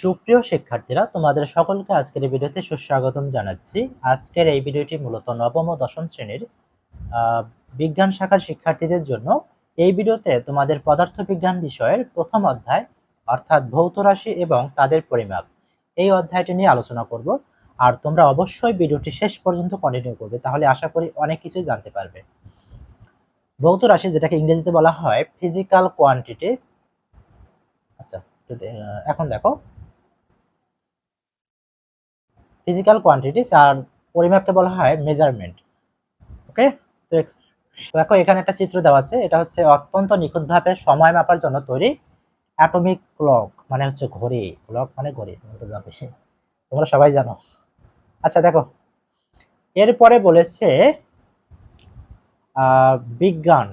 সুপ্রিয় শিক্ষার্থীরা, তোমাদের সকলকে আজকের এই ভিডিওতে সুস্বাগতম জানাচ্ছি। আজকের এই ভিডিওটি মূলত নবম ও দশম শ্রেণির বিজ্ঞান শাখার শিক্ষার্থীদের জন্য। এই ভিডিওতে তোমাদের পদার্থবিজ্ঞান বিষয়ের প্রথম অধ্যায়, অর্থাৎ ভৌত রাশি এবং তাদের পরিমাপ, এই অধ্যায়টি নিয়ে আলোচনা করব। আর তোমরা অবশ্যই ভিডিওটি শেষ পর্যন্ত কন্টিনিউ করবে, তাহলে আশা করি অনেক কিছুই জানতে পারবে। ভৌত রাশি, যেটাকে ইংরেজিতে বলা হয় ফিজিক্যাল কোয়ান্টিটিস আচ্ছা এখন দেখো। ফিজিক্যাল কোয়ান্টিটিস আর পরিমাপকে বলা হয় মেজারমেন্ট ওকে তো দেখো, এখানে একটা চিত্র দেওয়া আছে। এটা হচ্ছে অত্যন্ত নিখুঁতভাবে সময় মাপার জন্য তৈরি অ্যাটমিক ক্লক মানে হচ্ছে ঘড়ি। ক্লক মানে ঘড়ি, তোমরা তো জানো তোমরা সবাই জানো। আচ্ছা দেখো। এরপরে বলেছে বিজ্ঞান।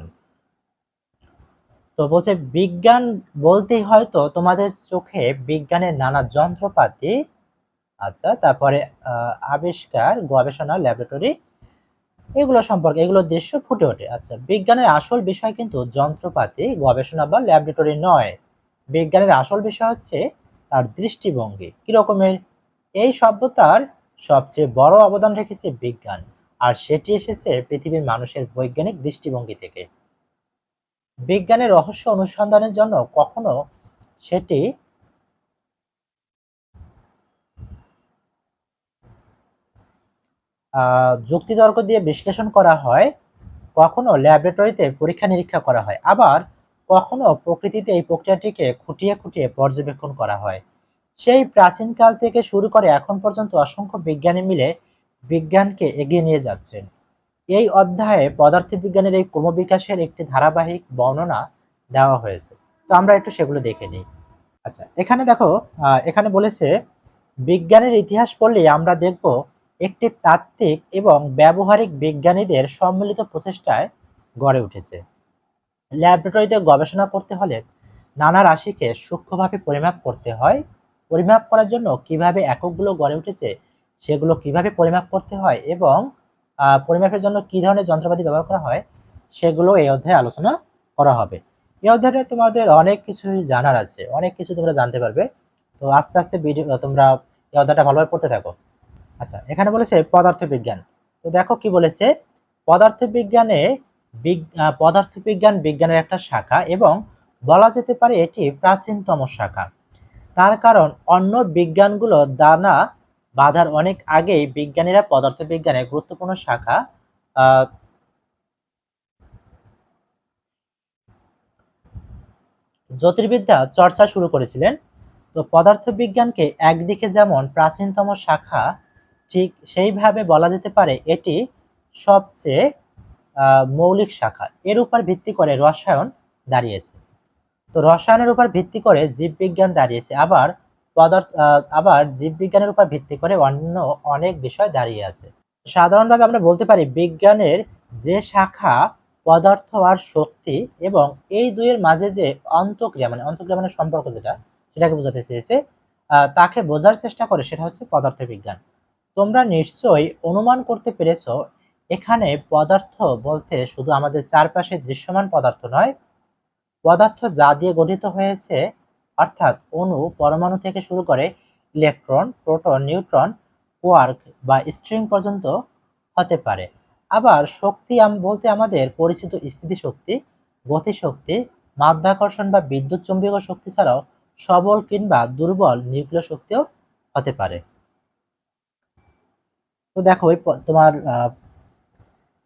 তো বলছে, বিজ্ঞান বলতেই হয়তো তোমাদের চোখে বিজ্ঞানের নানা যন্ত্রপাতি আচ্ছা তারপরে আবিষ্কার, গবেষণা ল্যাবরেটরি এগুলো সম্পর্কে, এগুলো দৃশ্য ফুটে ওঠে। আচ্ছা বিজ্ঞানের আসল বিষয় কিন্তু যন্ত্রপাতি, গবেষণা বা ল্যাবরেটরি নয়। বিজ্ঞানের আসল বিষয় হচ্ছে তার দৃষ্টিভঙ্গি। কিরকমের এই সভ্যতার সবচেয়ে বড় অবদান রেখেছে বিজ্ঞান, আর সেটি এসেছে পৃথিবীর মানুষের বৈজ্ঞানিক দৃষ্টিভঙ্গি থেকে। বিজ্ঞানের রহস্য অনুসন্ধানের জন্য কখনো সেটি যুক্তিতর্ক দিয়ে বিশ্লেষণ করা হয়, কখনো ল্যাবরেটরিতে পরীক্ষা নিরীক্ষা করা হয়, আবার কখনো প্রকৃতিতে এই প্রক্রিয়াটিকে খুঁটিয়ে খুঁটিয়ে পর্যবেক্ষণ করা হয়। সেই প্রাচীনকাল থেকে শুরু করে এখন পর্যন্ত অসংখ্য বিজ্ঞানী মিলে বিজ্ঞানকে এগিয়ে নিয়ে যাচ্ছেন। এই অধ্যায়ে পদার্থবিজ্ঞানের এই ক্রমবিকাশের একটি ধারাবাহিক বর্ণনা দেওয়া হয়েছে। তো আমরা একটু সেগুলো দেখে নিই। আচ্ছা এখানে দেখো এখানে বলেছে, বিজ্ঞানের ইতিহাস পড়লে আমরা দেখব একটি তাত্ত্বিক এবং ব্যবহারিক বিজ্ঞানীদের সম্মিলিত প্রচেষ্টায় গড়ে উঠেছে। ল্যাবরেটরিতে গবেষণা করতে হলে নানা রাশিকে সূক্ষ্মভাবে পরিমাপ করতে হয়। পরিমাপ করার জন্য কীভাবে এককগুলো গড়ে উঠেছে সেগুলো কীভাবে পরিমাপ করতে হয় এবং পরিমাপের জন্য কি ধরনের যন্ত্রপাতি ব্যবহার করা হয় সেগুলো এই অধ্যায়ে আলোচনা করা হবে। এই অধ্যায়ে তোমাদের অনেক কিছু জানার আছে, অনেক কিছু তোমরা জানতে পারবে। তো আস্তে আস্তে ভিডিও, তোমরা এই অধ্যায়টা ভালোভাবে পড়তে থাকো। আচ্ছা এখানে বলেছে পদার্থবিজ্ঞান। তো দেখো কি বলেছে? পদার্থবিজ্ঞানে পদার্থবিজ্ঞান বিজ্ঞানের একটা শাখা এবং বলা যেতে পারে এটি প্রাচীনতম শাখা। তার কারণ, অন্য বিজ্ঞানগুলো দানা বাঁধার অনেক আগেই বিজ্ঞানীরা পদার্থবিজ্ঞানের গুরুত্বপূর্ণ শাখা জ্যোতির্বিদ্যা চর্চা শুরু করেছিলেন। তো পদার্থবিজ্ঞানকে একদিকে যেমন প্রাচীনতম শাখা ঠিক সেইভাবে বলা যেতে পারে এটি সবচেয়ে মৌলিক শাখা। এর উপর ভিত্তি করে রসায়ন দাঁড়িয়েছে। তো রসায়নের উপর ভিত্তি করে জীববিজ্ঞান দাঁড়িয়েছে। আবার পদার্থ আবার জীববিজ্ঞানের উপর ভিত্তি করে অন্য অনেক বিষয় দাঁড়িয়ে আছে। সাধারণভাবে আমরা বলতে পারি বিজ্ঞানের যে শাখা, পদার্থ আর শক্তি এবং এই দুইয়ের মাঝে যে অন্তক্রিয়া মানে অন্তক্রিয়া মানে সম্পর্ক যেটা, সেটাকে বোঝাতে চেয়েছে তাকে বোঝার চেষ্টা করে সেটা হচ্ছে পদার্থবিজ্ঞান। তোমরা নিশ্চয়ই অনুমান করতে পেরেছ, এখানে পদার্থ বলতে শুধু আমাদের চারপাশে দৃশ্যমান পদার্থ নয়, পদার্থ যা দিয়ে গঠিত হয়েছে, অর্থাৎ অণু পরমাণু থেকে শুরু করে ইলেকট্রন, প্রোটন, নিউট্রন, কোয়ার্ক বা স্ট্রিং পর্যন্ত হতে পারে। আবার শক্তি বলতে আমাদের পরিচিত স্থিতিশক্তি, গতিশক্তি, মাধ্যাকর্ষণ বা বিদ্যুৎ চুম্বকীয় শক্তি ছাড়াও সবল কিংবা দুর্বল নিউক্লিয় শক্তিও হতে পারে। তো দেখো তোমার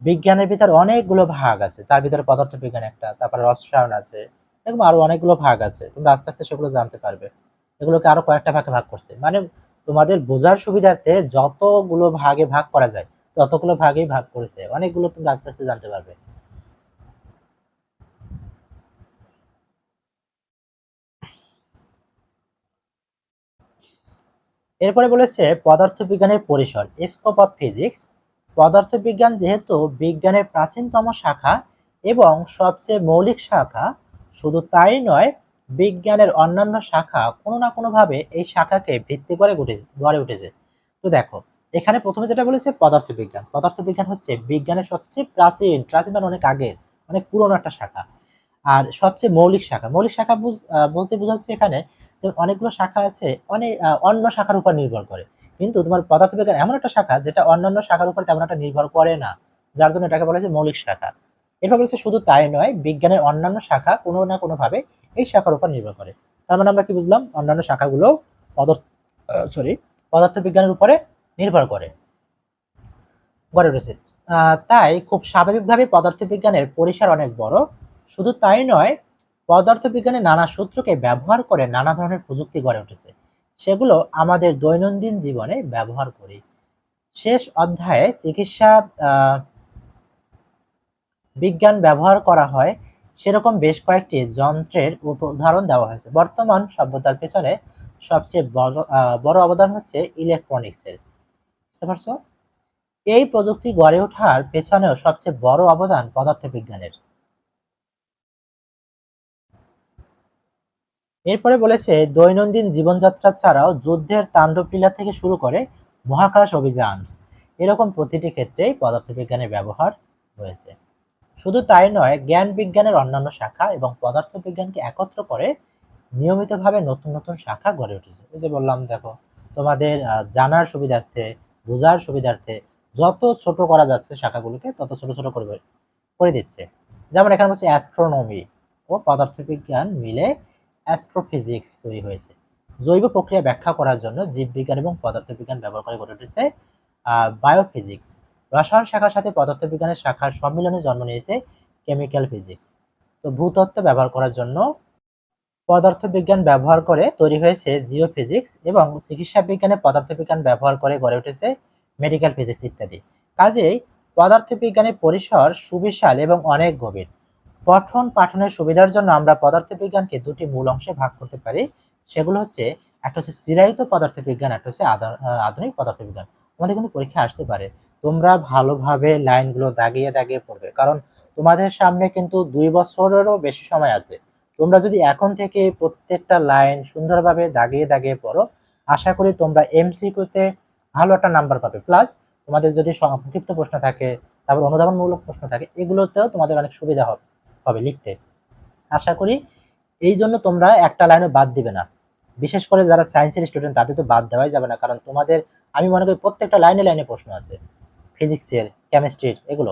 বিজ্ঞানের ভিতরে অনেকগুলো ভাগ আছে। তার ভিতরে পদার্থ বিজ্ঞান একটা, তারপরে রসায়ন আছে, এরকম আরও অনেকগুলো ভাগ আছে। তোমরা আস্তে আস্তে সেগুলো জানতে পারবে। এগুলোকে আরও কয়েকটা ভাগে ভাগ করছে। মানে তোমাদের বোঝার সুবিধার্থে যতগুলো ভাগে ভাগ করা যায়, ততগুলো ভাগেই ভাগ করেছে। অনেকগুলো তুমি আস্তে আস্তে জানতে পারবে। এরপরে বলেছে পদার্থবিজ্ঞানের পরিসর স্কোপ অফ ফিজিক্স পদার্থবিজ্ঞান যেহেতু বিজ্ঞানের প্রাচীনতম শাখা এবং সবচেয়ে মৌলিক শাখা, শুধু তাই নয়, বিজ্ঞানের অন্যান্য শাখা কোনো না কোনোভাবে এই শাখাকে ভিত্তি করে গড়ে উঠেছে। তো দেখো, এখানে প্রথমে যেটা বলেছে পদার্থবিজ্ঞান। পদার্থবিজ্ঞান হচ্ছে বিজ্ঞানের সবচেয়ে প্রাচীন প্রাচীন মানে অনেক আগের, অনেক পুরনো একটা শাখা। আর সবচেয়ে মৌলিক শাখা মৌলিক শাখা বলতে বোঝাচ্ছে এখানে যে অনেকগুলো শাখা আছে, অনেক অন্য শাখার উপর নির্ভর করে। কিন্তু তোমার পদার্থবিজ্ঞান এমন একটা শাখা যেটা অন্যান্য শাখার উপর তেমন একটা নির্ভর করে না, যার জন্য এটাকে বলা হয়েছে মৌলিক শাখা। এরপর বলেছে শুধু তাই নয়, বিজ্ঞানের অন্যান্য শাখা কোনো না কোনোভাবে এই শাখার উপর নির্ভর করে। তার মানে আমরা কি বুঝলাম? অন্যান্য শাখাগুলো পদার্থ সরি পদার্থবিজ্ঞানের উপরে নির্ভর করে। গড়ে উঠেছে তাই খুব স্বাভাবিকভাবে পদার্থবিজ্ঞানের পরিসর অনেক বড়। শুধু তাই নয় পদার্থবিজ্ঞানের নানা সূত্রকে ব্যবহার করে নানা ধরনের প্রযুক্তি গড়ে উঠেছে। সেগুলো আমাদের দৈনন্দিন জীবনে ব্যবহার করি। শেষ অধ্যায়ে চিকিৎসা বিজ্ঞান ব্যবহার করা হয়, সেরকম বেশ কয়েকটি যন্ত্রের উদাহরণ দেওয়া হয়েছে। বর্তমান সভ্যতার পেছনে সবচেয়ে বড় অবদান হচ্ছে ইলেকট্রনিক্সের। বুঝতে পারছ? এই প্রযুক্তি গড়ে ওঠার পেছনেও সবচেয়ে বড় অবদান পদার্থবিজ্ঞানের। এরপরে বলেছে, দৈনন্দিন জীবনযাত্রা ছাড়াও যুদ্ধের তাণ্ডবলীলা থেকে শুরু করে মহাকাশ অভিযান। এরকম প্রতিটি ক্ষেত্রেই পদার্থবিজ্ঞানের ব্যবহার রয়েছে। শুধু তাই নয়, জ্ঞান বিজ্ঞানের অন্যান্য শাখা এবং পদার্থবিজ্ঞানকে একত্র করে নিয়মিতভাবে নতুন নতুন শাখা গড়ে উঠেছে। ওই যে বললাম, দেখো, তোমাদের জানার সুবিধার্থে, বোঝার সুবিধার্থে যত ছোট করা যাচ্ছে শাখাগুলোকে, তত ছোট ছোট করে করে দিচ্ছে। যেমন এখানে বলছে, অ্যাস্ট্রোনমি ও পদার্থবিজ্ঞান মিলে অ্যাস্ট্রোফিজিক্স তৈরি হয়েছে। জৈব প্রক্রিয়া ব্যাখ্যা করার জন্য জীববিজ্ঞান এবং পদার্থবিজ্ঞান ব্যবহার করে গড়ে উঠেছে বায়োফিজিক্স রসায়ন শাখার সাথে পদার্থবিজ্ঞানের শাখার সম্মিলনে জন্ম নিয়েছে কেমিক্যাল ফিজিক্স তো ভূতত্ত্ব ব্যবহার করার জন্য পদার্থবিজ্ঞান ব্যবহার করে তৈরি হয়েছে জিও ফিজিক্স এবং চিকিৎসা বিজ্ঞানে পদার্থবিজ্ঞান ব্যবহার করে গড়ে উঠেছে মেডিকেল ফিজিক্স ইত্যাদি। কাজেই পদার্থবিজ্ঞানের পরিসর সুবিশাল এবং অনেক গভীর। পঠন পাঠনের সুবিধার জন্য আমরা পদার্থবিজ্ঞানকে দুটি মূল অংশে ভাগ করতে পারি। সেগুলো হচ্ছে, একটা হচ্ছে চিরায়িত পদার্থবিজ্ঞান, একটা হচ্ছে আধা- আধুনিক পদার্থবিজ্ঞান। তোমাদের কিন্তু পরীক্ষা আসতে পারে। তোমরা ভালোভাবে লাইনগুলো দাগিয়ে দাগিয়ে পড়বে। কারণ তোমাদের সামনে কিন্তু দুই বছরেরও বেশি সময় আছে। তোমরা যদি এখন থেকে প্রত্যেকটা লাইন সুন্দরভাবে দাগিয়ে দাগিয়ে পড়ো, আশা করি তোমরা এমসিকিউতে ভালো একটা নাম্বার পাবে। প্লাস তোমাদের যদি সংক্ষিপ্ত প্রশ্ন থাকে, তারপর অনুধাবনমূলক প্রশ্ন থাকে, এগুলোতেও তোমাদের অনেক সুবিধা হবে। হবে লিখতে। আশা করি এই জন্য তোমরা একটা লাইনও বাদ দিবে না। বিশেষ করে যারা সায়েন্সের স্টুডেন্ট তাদের তো বাদ দেওয়াই যাবে না, কারণ তোমাদের, আমি মনে করি প্রত্যেকটা লাইনে লাইনে প্রশ্ন আছে। ফিজিক্সের কেমিস্ট্রির এগুলো।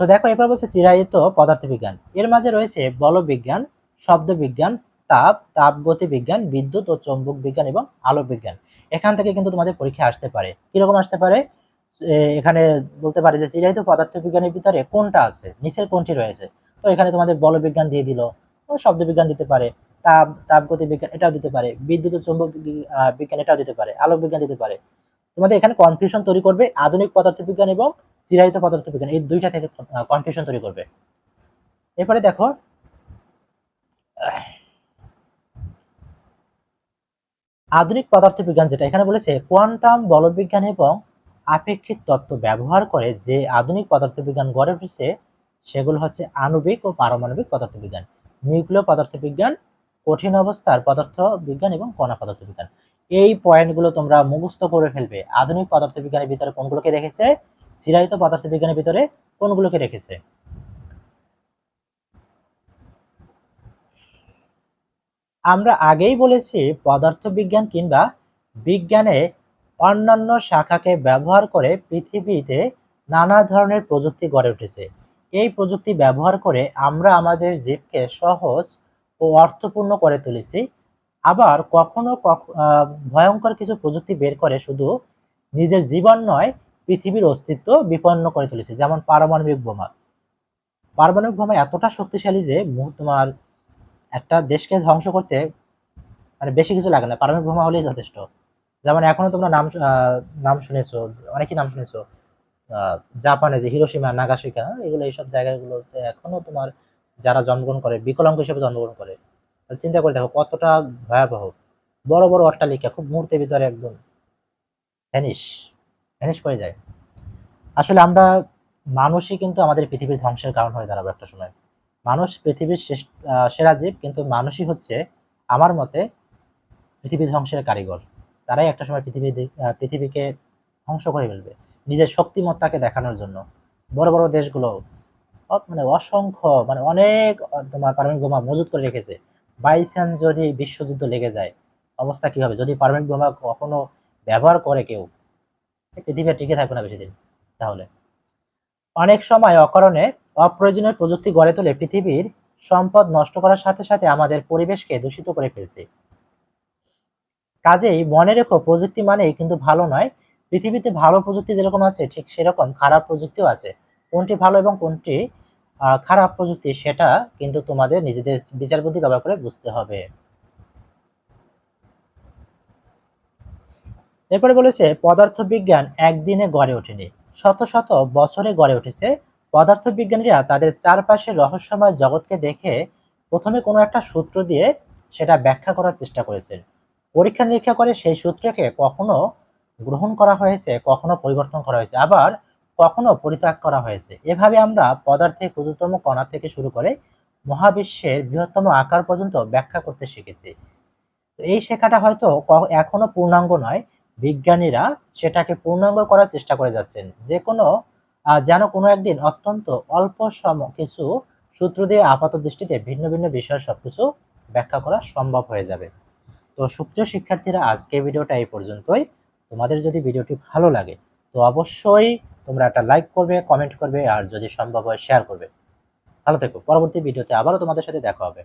তো দেখো এবার বলছে চিরায়িত পদার্থবিজ্ঞান। এর মাঝে রয়েছে বলবিজ্ঞান, শব্দবিজ্ঞান, তাপ তাপগতি বিজ্ঞান বিদ্যুৎ ও চৌম্বক বিজ্ঞান এবং আলোক বিজ্ঞান এখান থেকে কিন্তু তোমাদের পরীক্ষা আসতে পারে। কীরকম আসতে পারে? এখানে বলতে পারে যে চিরায়িত পদার্থবিজ্ঞানের ভিতরে কোনটা আছে? নিচের কোনটি রয়েছে? তো এখানে তোমাদের বলবিজ্ঞান দিয়ে দিল শব্দবিজ্ঞান দিতে পারে, তাপ তাপগতি বিজ্ঞান এটাও দিতে পারে, বিদ্যুৎ চৌম্বক বিজ্ঞান এটাও দিতে পারে আলোক বিজ্ঞান দিতে পারে। তোমাদের এখানে কনফিউশন তৈরি করবে আধুনিক পদার্থবিজ্ঞান এবং চিরায়িত পদার্থবিজ্ঞান, এই দুইটা থেকে কনফিউশন তৈরি করবে। এরপরে দেখো, আধুনিক পদার্থবিজ্ঞান যেটা এখানে বলেছে কোয়ান্টাম বলবিজ্ঞান এবং আপেক্ষিক তত্ত্ব ব্যবহার করে যে আধুনিক পদার্থবিজ্ঞান গড়ে উঠেছে সেগুলো হচ্ছে আণবিক ও পারমাণবিক পদার্থবিজ্ঞান। নিউক্লিয় পদার্থবিজ্ঞান, কঠিন অবস্থার পদার্থ বিজ্ঞান এবং কণা পদার্থবিজ্ঞান। এই পয়েন্টগুলো তোমরা মুখস্থ করে ফেলবে। আধুনিক পদার্থবিজ্ঞানের ভিতরে কোনগুলোকে রেখেছে? চিরায়িত পদার্থবিজ্ঞানের ভিতরে কোনগুলোকে রেখেছে? আমরা আগেই বলেছি পদার্থবিজ্ঞান কিংবা বিজ্ঞানে অন্যান্য শাখাকে ব্যবহার করে পৃথিবীতে নানা ধরনের প্রযুক্তি গড়ে উঠেছে। এই প্রযুক্তি ব্যবহার করে আমরা আমাদের জীবকে সহজ ও অর্থপূর্ণ করে তুলেছি। আবার কখনো ভয়ঙ্কর কিছু প্রযুক্তি বের করে শুধু নিজের জীবন নয়, পৃথিবীর অস্তিত্ব বিপন্ন করে তুলেছে, যেমন পারমাণবিক বোমা। পারমাণবিক বোমা এতটা শক্তিশালী যে তোমার একটা দেশকে ধ্বংস করতে মানে বেশি কিছু লাগে না। পারমাণবিক বোমা হলেই যথেষ্ট। যেমন এখনও তোমরা নাম নাম শুনেছো, অনেকেই নাম শুনেছো জাপানে যে হিরোসীমা নাগাসিকা এগুলো এইসব জায়গাগুলোতে এখনও তোমার যারা জন্মগ্রহণ করে, বিকলাঙ্গ হিসেবে জন্মগ্রহণ করে চিন্তা করে দেখো কতটা ভয়াবহ। বড় বড় অট্টালিকা, খুব মুহূর্তের ভিতরে একদম ভ্যানিশ ভ্যানিশ করে যায়। আসলে আমরা মানুষই কিন্তু আমাদের পৃথিবীর ধ্বংসের কারণ হয়ে দাঁড়াবে একটা সময়। মানুষ পৃথিবীর শেষ সেরা জীব, কিন্তু মানুষই হচ্ছে আমার মতে পৃথিবী ধ্বংসের কারিগর। তারাই একটা সময় পৃথিবী পৃথিবীকে ধ্বংস করে ফেলবে। নিজের শক্তিমত্তাকে দেখানোর জন্য। বড় বড় দেশগুলো মানে অসংখ্য মানে অনেক তোমার পারমাণবিক বোমা মজুত করে রেখেছে। বাই চান্স যদি বিশ্বযুদ্ধ লেগে যায়, অবস্থা কি হবে? যদি পারমাণবিক বোমা কখনো ব্যবহার করে কেউ পৃথিবী টিকে থাকবে না বেশি দিন, তাহলে। অনেক সময় অকারণে অপ্রয়োজনীয় প্রযুক্তি গড়ে তুলে পৃথিবীর সম্পদ নষ্ট করার সাথে সাথে আমাদের পরিবেশকে দূষিত করে ফেলছে। কাজেই মনে রেখো, প্রযুক্তি মানেই কিন্তু ভালো নয় পৃথিবীতে ভালো প্রযুক্তি যেরকম আছে, ঠিক সেরকম খারাপ প্রযুক্তিও আছে। কোনটি ভালো এবং কোনটি খারাপ প্রযুক্তি সেটা কিন্তু তোমাদের নিজেদের বিচার বুদ্ধি ব্যবহার করে বুঝতে হবে। এরপরে বলেছে, পদার্থবিজ্ঞান একদিনে গড়ে ওঠেনি। শত শত বছরে গড়ে উঠেছে। পদার্থবিজ্ঞানীরা তাদের চারপাশের রহস্যময় জগৎকে দেখে প্রথমে কোনো একটা সূত্র দিয়ে সেটা ব্যাখ্যা করার চেষ্টা করেছেন। পরীক্ষা নিরীক্ষা করে সেই সূত্রকে কখনো গ্রহণ করা হয়েছে, কখনো পরিবর্তন করা হয়েছে, আবার কখনো পরিত্যাগ করা হয়েছে। এভাবে আমরা পদার্থের ক্ষুদ্রতম কণা থেকে শুরু করে মহাবিশ্বের বৃহত্তম আকার পর্যন্ত ব্যাখ্যা করতে শিখেছি। এই শেখাটা হয়তো এখনও পূর্ণাঙ্গ নয়। বিজ্ঞানীরা সেটাকে পূর্ণাঙ্গ করার চেষ্টা করে যাচ্ছেন। যে কোনো যেন কোনো একদিন অত্যন্ত অল্প সম, কিছু সূত্র দিয়ে আপাত দৃষ্টিতে ভিন্ন ভিন্ন বিষয় সবকিছু ব্যাখ্যা করা সম্ভব হয়ে যাবে। তো সুপ্রিয় শিক্ষার্থীরা আজকে ভিডিওটা এই পর্যন্তই। তোমাদের যদি ভিডিওটি ভালো লাগে, তো অবশ্যই তোমরা একটা লাইক করবে কমেন্ট করবে, আর যদি সম্ভব হয় শেয়ার করবে। ভালো থেকো। পরবর্তী ভিডিওতে আবারও তোমাদের সাথে দেখা হবে।